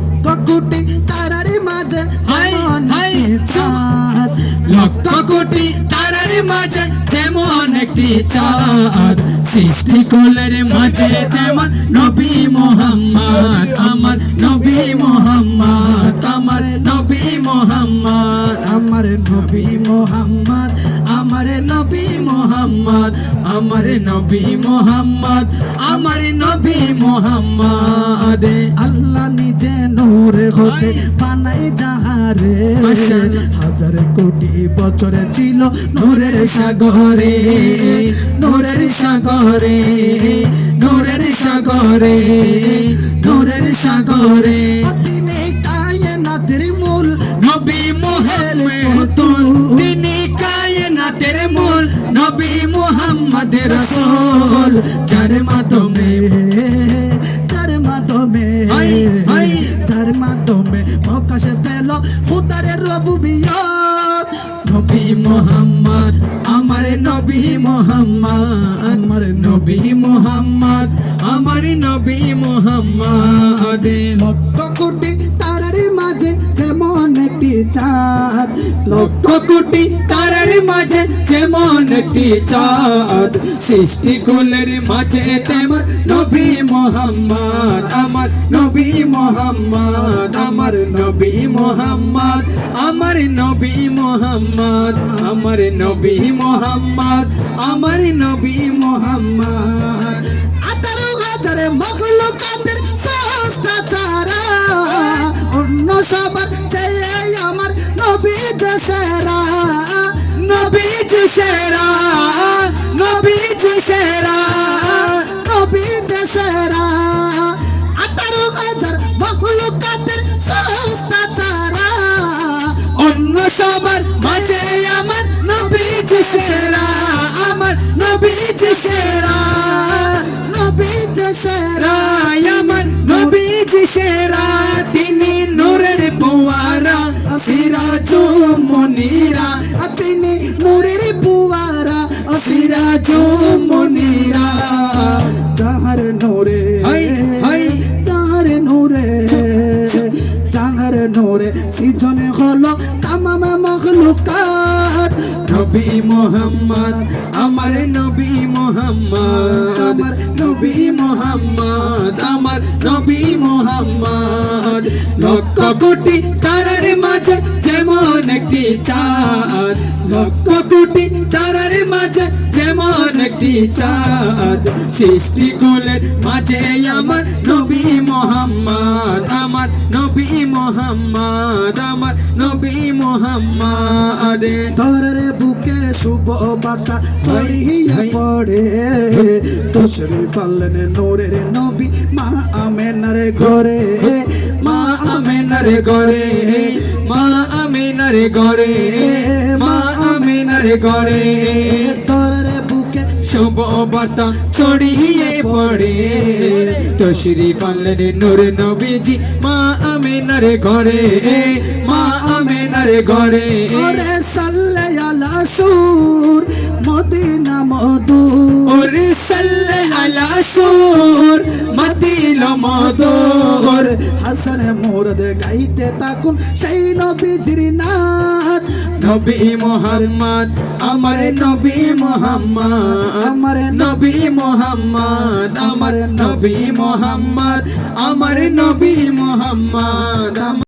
লক্ষ কোটি তারার মাঝে চাঁদ। লক্ষ কোটি তারার মাঝে যেমন একটি চাঁদ। সৃষ্টি কোলের মাঝে তেমন নবী মোহাম্মদ। আমার নবী মোহাম্মদ আমার নবী মোহাম্মদ। আমার নবী মোহাম্মদ আমার নবী মোহাম্মদ আমার নবী মোহাম্মদ আমার নবী মোহাম্মদ। আল্লাহ নিজে নূর হতে বানাই যাহারে। হাজার কোটি বছরে ছিল নূরের সাগরে নূরের সাগরে নূরের সাগরে নূরের সাগরে। তিনি কায়নাতের মূল নবী মোহাম্মদ। তিনি মোহাম্মদ রাসূল যার মাধ্যমে যার মাধ্যমে। যার মাধ্যমে প্রকাশে পেল হুতারে রবু নবী মোহাম্মদ আমার নবী মোহাম্মদ আমার নবী মোহাম্মদ আমার নবী মোহাম্মদ। লক্ষ কোটি তারার মাঝে যেমন একটি চাঁদ। লক্ষ কোটি তারার মাঝে যেমন একটি চাঁদ। সৃষ্টি কুলের মাঝে তেমন নবী মোহাম্মদ। আমার নবী মোহাম্মদ আমার নবী মোহাম্মদ আমার নবী মোহাম্মদ আমার নবী মোহাম্মদ আমার নবী মোহাম্মদ। হাজারে মখলুকাতের সস্তা অন্য সবার আমার নবী দেশেরা নবী যে সেরা। অন্য আমার নবী যে সেরা। আমার সেরা। মনিরা যাহার নোরে হাই, হাই। যাহার নোরে যাহার নোরে সিজনে হলো তামাম মখলুকাত। নবী মোহাম্মদ আমার নবী মোহাম্মদ। আমার নবী মোহাম্মদ আমার নবী মোহাম্মদ। লক্ষ কোটি তারার মাঝে যেমন একটি চাঁদ লক্ষ কোটি তারার মাঝে যেমন একটি চাঁদ সৃষ্টি কোলের মাঝে আমার নবী মোহাম্মদ আমার নবী মোহাম্মদ আমার নবী মোহাম্মদ। ধরে বুকে শুভ বার্তা ছড়িয়ে। পড়ে। তশরি পালন নোরের নবী মা আমেনার ঘরে। আমিনার গরে মা আমিনার গরে মা আমিনার গরে ধরে বুকে শুভ বার্তা ছড়িয়ে পড়ে। তো শ্রী পালন নূর নবীজি মা আমিনার ঘরে মা আমিনার ঘরে। ওরে সাল্লে আলা সুর মদিনা মধু ওরে সাল্লে আলা সুর মদিল মদর। হাসান মোরদ গাইতে তাকুন সেই নবীজির নাথ নবী মোহাম্মদ আমার নবী মোহাম্মদ। আমার নবী মোহাম্মদ আমার নবী মোহাম্মদ আমার নবী মোহাম্মদ।